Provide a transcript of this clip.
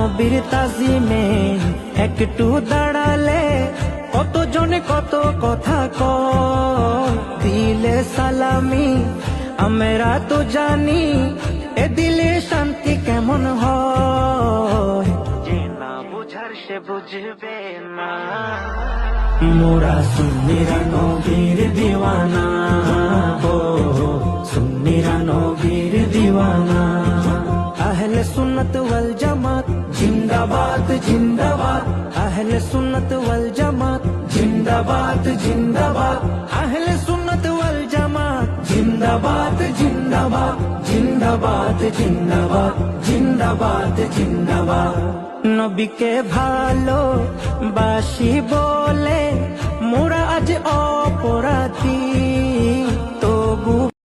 নবীর তাজিমে একটু দাঁড়ালে কতজনে কত কথা কয়। দিলে সালামি, আমরা তো জানি এ দিলে শান্তি কেমন হয়। যে না বুঝার সে বুঝবে না। মোরা সুন্নিরা নবীর দিওয়ানা। ও, সুন্নিরা নবীর দিওয়ানা। আহলে সুন্নত ওয়াল জামাত জিন্দাবাদ জিন্দাবাদ আহলে সুন্নত ওয়াল জামাত জিন্দাবাদ জিন্দাবাদ আহলে সুন্নত ওয়াল জামাত জিন্দাবাদ জিন্দাবাদ জিন্দাবাদ জিন্দাবাদ জিন্দাবাদ জিন্দাবাদ নবীকে ভালো বাসি বলে